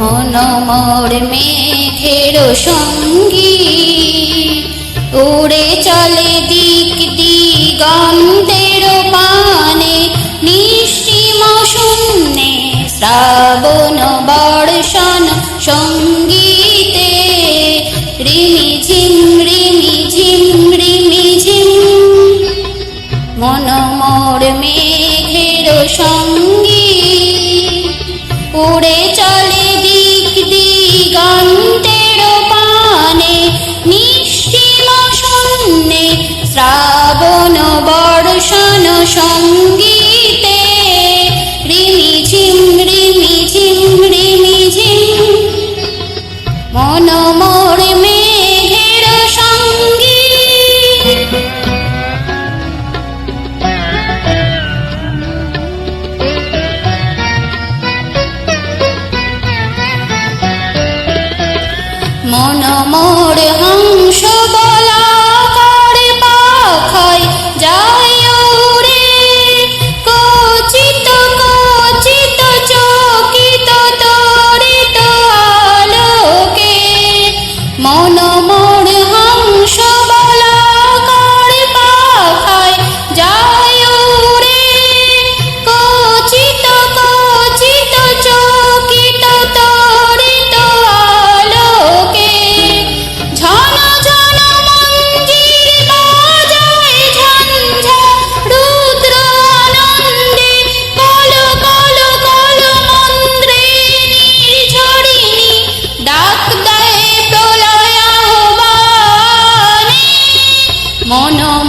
মন মোর মেঘের সঙ্গী। উড়ে চলে দিক দিগন্তের পানে নিশ্চিম শূন্যে শ্রাবণ বর্ষণ সঙ্গীতে। রিমি ঝিম রিমি ঝিম রিমি ঝিম। মন মোর মেঘের সঙ্গী। উড়ে মোর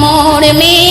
মোর মেঘের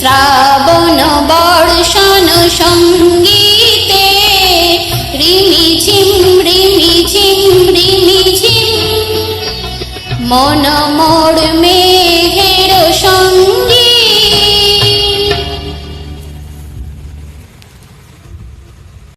শ্রাবণ বর্ষণ সঙ্গীতে রিমি ঝিম রিমি ঝিম রিমি ঝিম। মন মোড় মে